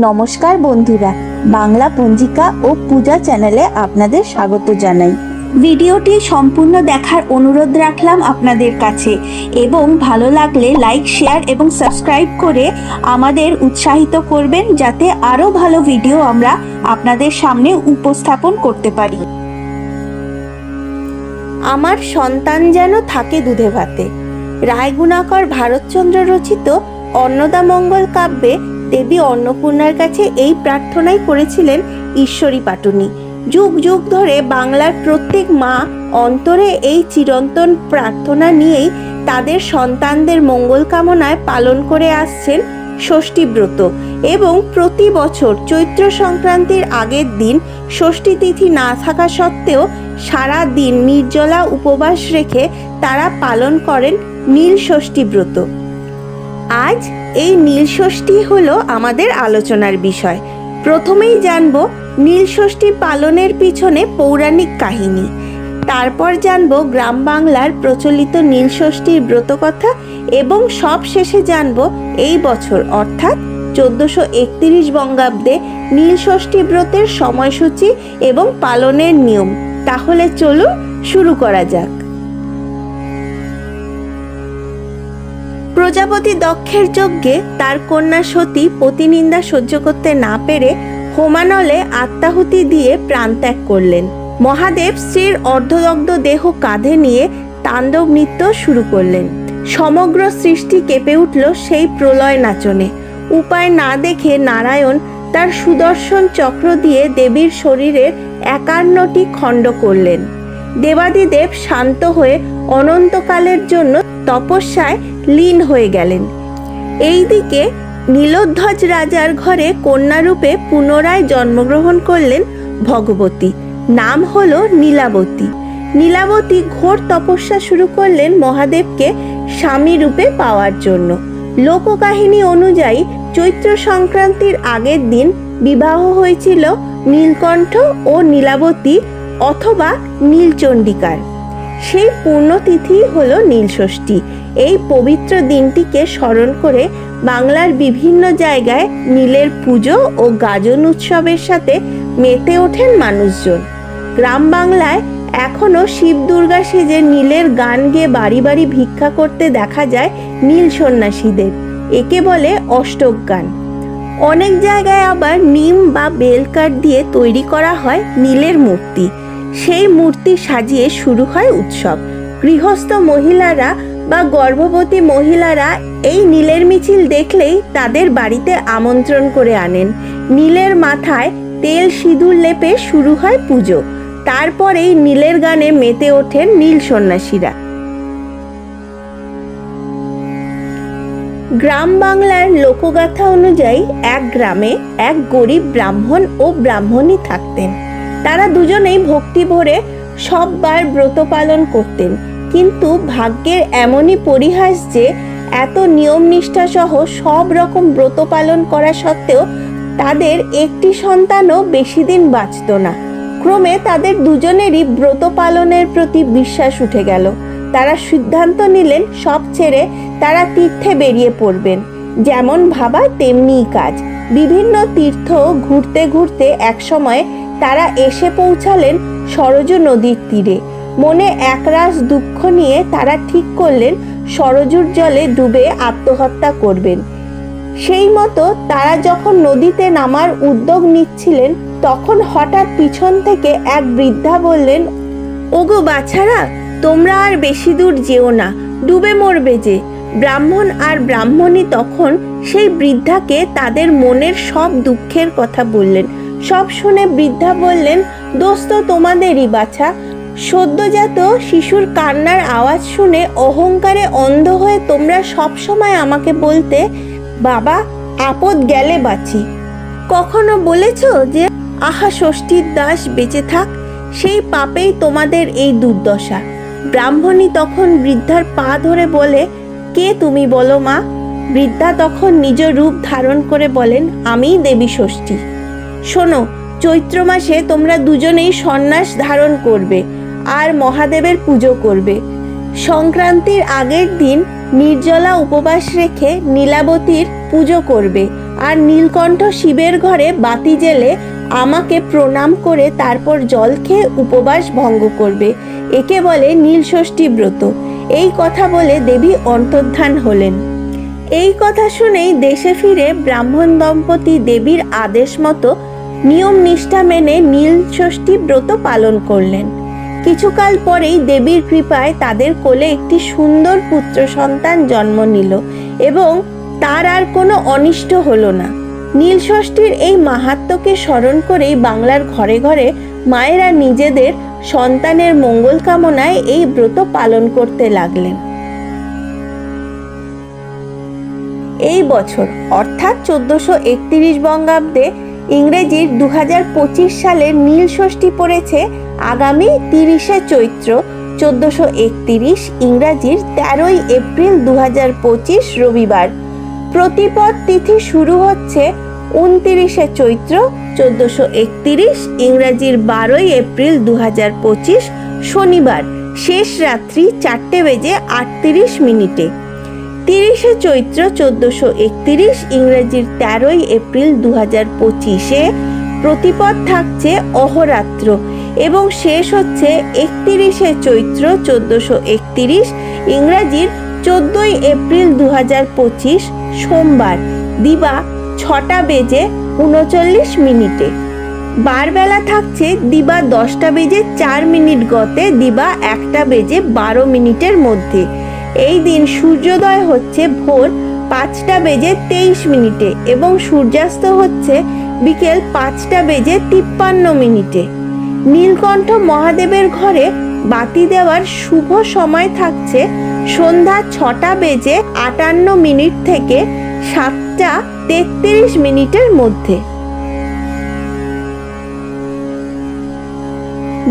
নমস্কার বন্ধুরা, বাংলা পঞ্জিকা ও পূজা চ্যানেলে আপনাদের স্বাগত জানাই। ভিডিওটি সম্পূর্ণ দেখার অনুরোধ রাখলাম আপনাদের কাছে এবং ভালো লাগলে লাইক, শেয়ার এবং সাবস্ক্রাইব করে আমাদের উৎসাহিত করবেন যাতে আরও ভালো ভিডিও আমরা আপনাদের সামনে উপস্থাপন করতে পারি। আমার সন্তান যেন থাকে দুধে ভাতে। রায়গুণাকর ভারতচন্দ্র রচিত অন্নদামঙ্গল কাব্যে দেবী অন্নপূর্ণার কাছে এই প্রার্থনাই করেছিলেন ঈশ্বরী পাটুনি। যুগ যুগ ধরে বাংলার প্রত্যেক মা অন্তরে এই চিরন্তন প্রার্থনা নিয়েই তাদের সন্তানদের মঙ্গল কামনায় পালন করে আসছেন ষষ্ঠী ব্রত এবং প্রতি বছর চৈত্র সংক্রান্তির আগের দিন ষষ্ঠী তিথি না থাকা সত্ত্বেও সারা দিন নির্জলা উপবাস রেখে তারা পালন করেন নীল ষষ্ঠী ব্রত। আজ এই নীল ষষ্ঠী হলো আমাদের আলোচনার বিষয়। প্রথমেই জানব নীল ষষ্ঠী পালনের পিছনে পৌরাণিক কাহিনী। তারপর জানব গ্রাম বাংলার প্রচলিত নীল ষষ্ঠীর ব্রতকথা এবং সব শেষে জানব এই বছর, অর্থাৎ চোদ্দশো একত্রিশ বঙ্গাব্দে নীল ষষ্ঠী ব্রতের সময়সূচি এবং পালনের নিয়ম। তাহলে চলুন শুরু করা যাক। প্রজাপতি দক্ষের যজ্ঞে তার কন্যা সতী প্রতিনিন্দা সহ্য করতে না পেরে হোমানলে আত্মাহুতি দিয়ে প্রাণত্যাগ করলেন। মহাদেব স্ত্রীর অর্ধদগ্ধ দেহ কাঁধে নিয়ে তাণ্ডব নৃত্য শুরু করলেন। সমগ্র সৃষ্টি কেঁপে উঠল সেই প্রলয় নাচনে। উপায় না দেখে নারায়ণ তার সুদর্শন চক্র দিয়ে দেবীর শরীরের একান্নটি খণ্ড করলেন। দেবাদিদেব শান্ত হয়ে অনন্তকালের জন্য তপস্যায় লীন হয়ে গেলেন। এইদিকে নীলোধ্বজ রাজার ঘরে কন্যারূপে পুনরায় জন্মগ্রহণ করলেন ভগবতী। নাম হলো নীলাবতী। নীলাবতী ঘোর তপস্যা শুরু করলেন মহাদেবকে স্বামী রূপে পাওয়ার জন্য। লোককাহিনী অনুযায়ী চৈত্র সংক্রান্তির আগের দিন বিবাহ হয়েছিল নীলকণ্ঠ ও নীলাবতী অথবা নীলচণ্ডিকার। সেই পূর্ণতিথি হলো নীলষষ্ঠী। এই পবিত্র দিনটিকে স্মরণ করে বাংলার বিভিন্ন জায়গায় নীলের পুজো ও গাজন উৎসবের সাথে মেতে ওঠেন মানুষজন। গ্রাম বাংলায় এখনও শিব দুর্গা সেজে নীলের গান গেয়ে বাড়ি বাড়ি ভিক্ষা করতে দেখা যায় নীল সন্ন্যাসীদের। একে বলে অষ্টক গান। অনেক জায়গায় আবার নিম বা বেলকাঠ দিয়ে তৈরি করা হয় নীলের মূর্তি। সেই মূর্তি সাজিয়ে শুরু হয় উৎসব। গৃহস্থ মহিলারা বা গর্ভবতী মহিলারা এই নীলের মিছিল দেখলেই তাদের বাড়িতে আমন্ত্রণ করে আনেন। নীলের মাথায় তেল সিঁদুর লেপে শুরু হয় পুজো। তারপরেই নীলের গানে মেতে ওঠেন নীল সন্ন্যাসীরা। গ্রাম বাংলার লোকগাথা অনুযায়ী এক গ্রামে এক গরিব ব্রাহ্মণ ও ব্রাহ্মণী থাকতেন। তারা দুজনেই ভক্তি ভরে সববার ব্রত পালন করতেন। কিন্তু ভাগ্যের এমনই পরিহাস যে, এত নিয়ম নিষ্ঠা সহ সব রকম ব্রত পালন করা সত্ত্বেও তাদের একটি সন্তানও বেশি দিন বাঁচত না। ক্রমে তাদের দুজনেরই ব্রত পালনের প্রতি বিশ্বাস উঠে গেল। তারা সিদ্ধান্ত নিলেন সব ছেড়ে তারা তীর্থে বেরিয়ে পড়বেন। যেমন ভাবা তেমনিই কাজ। বিভিন্ন তীর্থ ঘুরতে ঘুরতে একসময় তারা এসে পৌঁছালেন সরজ নদীর তীরে। মনে একরাশ দুঃখ নিয়ে তারা ঠিক করলেন, সরজুর জলে ডুবে আত্মহত্যা করবেন। সেই মতো তারা যখন নদীতে নামার উদ্যোগ নিচ্ছিলেন, তখন হঠাৎ পিছন থেকে এক বৃদ্ধা বললেন, ওগো বাছারা, তোমরা আর বেশি দূর যেও না, ডুবে মরবে যে। ব্রাহ্মণ আর ব্রাহ্মণী তখন সেই বৃদ্ধাকে তাদের মনের সব দুঃখের কথা বললেন। সব শুনে বৃদ্ধা বললেন, দোস্ত তোমাদেরই বাছা সদ্যজাত শিশুর কান্নার আওয়াজ শুনে অহংকারে অন্ধ হয়ে তোমরা সব সময় আমাকে বলতে, বাবা, আপদ গেলে বাঁচি। কখনো বলেছ যে, আহা, ষষ্ঠীর দাস, বেঁচে থাক, সেই পাপেই তোমাদের এই দুর্দশা। ব্রাহ্মণী তখন বৃদ্ধার পা ধরে বলে, কে তুমি বলো মা? বৃদ্ধা তখন নিজ রূপ ধারণ করে বলেন আমিই দেবী ষষ্ঠী। শোনো, চৈত্র মাসে তোমরা দুজনেই সন্ন্যাস ধারণ করবে। আর মহাদেবের পুজো করবে। সংক্রান্তির আগের দিন নির্জলা উপবাস রেখে নীলাবতীর পুজো করবে আর নীলকণ্ঠ শিবের ঘরে বাতি জেলে আমাকে প্রণাম করে তারপর জল খেয়ে উপবাস ভঙ্গ করবে। একে বলে নীলষষ্ঠী ব্রত। এই কথা বলে দেবী অন্তর্ধান হলেন। এই কথা শুনেই দেশে ফিরে ব্রাহ্মণ দম্পতি দেবীর আদেশ মতো নিয়ম নিষ্ঠা মেনে নীলষষ্ঠী ব্রত পালন করলেন। কিছুকাল পরেই দেবীর কৃপায় তাদের কোলে একটি সুন্দর পুত্র সন্তান জন্ম নিল এবং তার আর কোনো অনিষ্ট হলো না। নীল ষষ্ঠীর এই মাহাত্ম্যকে স্মরণ করেই বাংলার ঘরে ঘরে মায়েরা নিজেদের সন্তানের মঙ্গল কামনায় এই ব্রত পালন করতে লাগলেন। এই বছর, অর্থাৎ চোদ্দশো একত্রিশ বঙ্গাব্দে ইংরেজির দু সালের নীল ষষ্ঠী পড়েছে আগামী তিরিশে চৈত্র চোদ্দশো একত্রিশ ইংরাজির তেরোই এপ্রিল দু পঁচিশ রবিবার। প্রতিপদ তিথি শুরু হচ্ছে উনতিরিশে চৈত্র চোদ্দশো একত্রিশ ইংরাজির বারোই এপ্রিল দু পঁচিশ শনিবার, শেষ রাত্রি চারটে বেজে আটত্রিশ মিনিটে। তিরিশে চৈত্র চোদ্দশো একত্রিশ, ইংরেজির তেরোই এপ্রিল দু হাজার পঁচিশে প্রতিপদ থাকছে অহরাত্র এবং শেষ হচ্ছে একত্রিশে চৈত্র চোদ্দশো একত্রিশ, ইংরাজির চোদ্দই এপ্রিল দু হাজার পঁচিশ সোমবার, দিবা ছটা বেজে উনচল্লিশ মিনিটে। বারবেলা থাকছে দিবা দশটা বেজে চার মিনিট গতে, দিবা একটা বেজে বারো মিনিটের মধ্যে। এই দিন সূর্যোদয় হচ্ছে ভোর পাঁচটা বেজে তেইশ মিনিটে এবং সূর্যাস্ত হচ্ছে বিকেল পাঁচটা বেজে তিপ্পান্ন মিনিটে। নীলকণ্ঠ মহাদেবের ঘরে বাতি দেওয়ার শুভ সময় থাকছে সন্ধ্যা ছটা বেজে আটান্ন মিনিট থেকে সাতটা তেত্রিশ মিনিটের মধ্যে।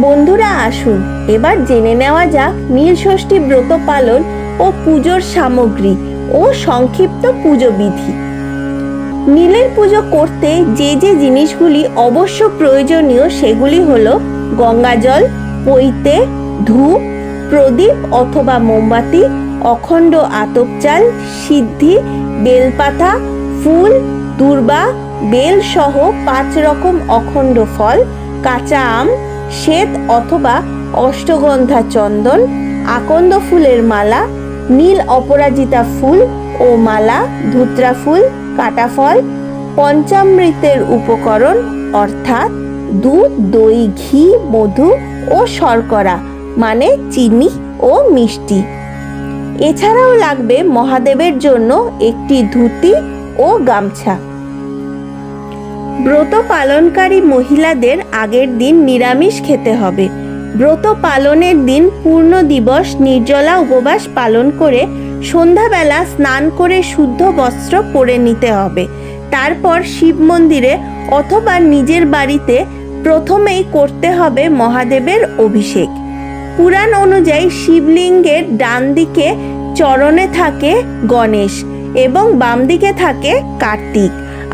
বন্ধুরা আসুন, এবার জেনে নেওয়া যাক নীল ষষ্ঠী ব্রত পালন ও পুজোর সামগ্রী ও সংক্ষিপ্ত পুজো বিধি। নীলের পুজো করতে যে যে জিনিসগুলি অবশ্য প্রয়োজনীয় সেগুলি হলো গঙ্গাজল, পৈতে, ধূপ, প্রদীপ অথবা মোমবাতি, অখণ্ড আতপ চাল সিদ্ধি, বেলপাতা, ফুল, দুর্বা, বেল সহ পাঁচ রকম অখণ্ড ফল, কাঁচা আম, শ্বেত অথবা অষ্টগন্ধা চন্দন, আকন্দ ফুলের মালা নীল অপরাজিতা ফুল ও মালা, ধুত্রা ফুল কাটা ফল পঞ্চামৃতের উপকরণ, অর্থাৎ দুধ, দই, ঘি, মধু ও শর্করা মানে চিনি ও মিষ্টি। এছাড়াও লাগবে মহাদেবের জন্য একটি ধুতি ও গামছা। ব্রত পালনকারী মহিলাদের আগের দিন নিরামিষ খেতে হবে। ব্রত পালনের দিন পূর্ণ দিবস নির্জলা উপবাস পালন করে সন্ধ্যাবেলা স্নান করে শুদ্ধ বস্ত্র পরে নিতে হবে। তারপর শিব মন্দিরে অথবা নিজের বাড়িতে প্রথমেই করতে হবে মহাদেবের অভিষেক। পুরাণ অনুযায়ী শিবলিঙ্গের ডান দিকে চরণে থাকে গণেশ এবং বাম দিকে থাকে কার্তিক।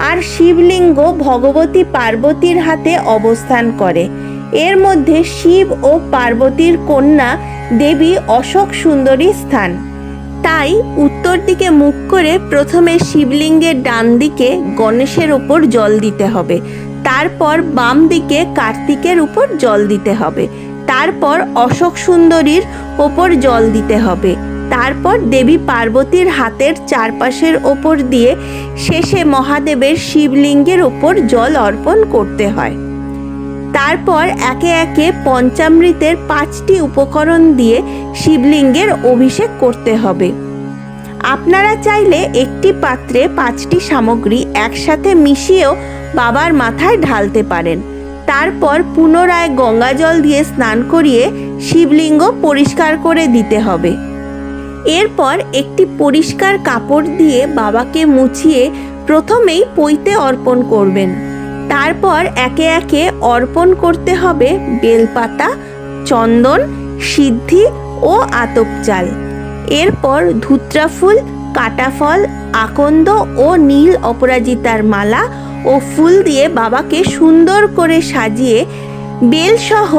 আর শিবলিঙ্গ ভগবতী পার্বতীর হাতে অবস্থান করে। এর মধ্যে শিব ও পার্বতীর কন্যা দেবী অশোক সুন্দরী স্থান। তাই উত্তর দিকে মুখ করে প্রথমে শিবলিঙ্গের ডান দিকে গণেশের উপর জল দিতে হবে। তারপর বাম দিকে কার্তিকের উপর জল দিতে হবে। তারপর অশোক সুন্দরীর ওপর জল দিতে হবে। তারপর দেবী পার্বতীর হাতের চারপাশের ওপর দিয়ে শেষে মহাদেবের শিবলিঙ্গের ওপর জল অর্পণ করতে হয়। তারপর একে একে পঞ্চামৃতের পাঁচটি উপকরণ দিয়ে শিবলিঙ্গের অভিষেক করতে হবে। আপনারা চাইলে একটি পাত্রে পাঁচটি সামগ্রী একসাথে মিশিয়েও বাবার মাথায় ঢালতে পারেন। তারপর পুনরায় গঙ্গা জল দিয়ে স্নান করিয়ে শিবলিঙ্গ পরিষ্কার করে দিতে হবে। এরপর একটি পরিষ্কার কাপড় দিয়ে বাবাকে মুছিয়ে প্রথমেই পইতে অর্পণ করবেন। তারপর একে একে অর্পণ করতে হবে বেলপাতা, চন্দন, সিদ্ধি ও আতপ চাল। এরপর ধুত্রা ফুল, কাটা ফল, আকন্দ ও নীল অপরাজিতার মালা ও ফুল দিয়ে বাবাকে সুন্দর করে সাজিয়ে বেলসহ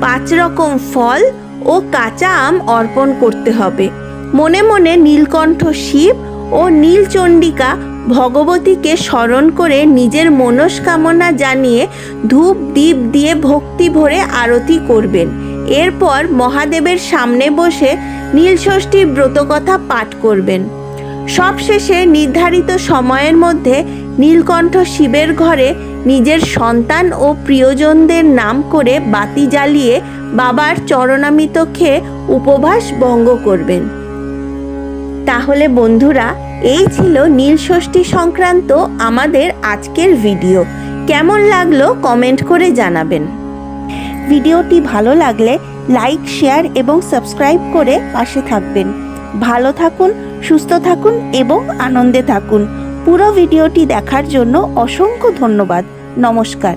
পাঁচ রকম ফল ও কাঁচা আম অর্পণ করতে হবে। মনে মনে নীলকণ্ঠ শিব ও নীলচণ্ডিকা ভগবতীকে স্মরণ করে নিজের মনস্কামনা জানিয়ে ধূপ দ্বীপ দিয়ে ভক্তি ভরে আরতি করবেন। এরপর মহাদেবের সামনে বসে নীলষষ্ঠী ব্রতকথা পাঠ করবেন। সবশেষে নির্ধারিত সময়ের মধ্যে নীলকণ্ঠ শিবের ঘরে নিজের সন্তান ও প্রিয়জনদের নাম করে বাতি জ্বালিয়ে বাবার চরণামিত খেয়ে উপবাস ভঙ্গ করবেন। তাহলে বন্ধুরা এই ছিল নীলষষ্ঠী সংক্রান্ত আমাদের আজকের ভিডিও। কেমন লাগল কমেন্ট করে জানাবেন। ভিডিওটি ভালো লাগলে লাইক, শেয়ার এবং সাবস্ক্রাইব করে পাশে থাকবেন। ভালো থাকুন, সুস্থ থাকুন এবং আনন্দে থাকুন। পুরো ভিডিওটি দেখার জন্য অসংখ্য ধন্যবাদ। নমস্কার।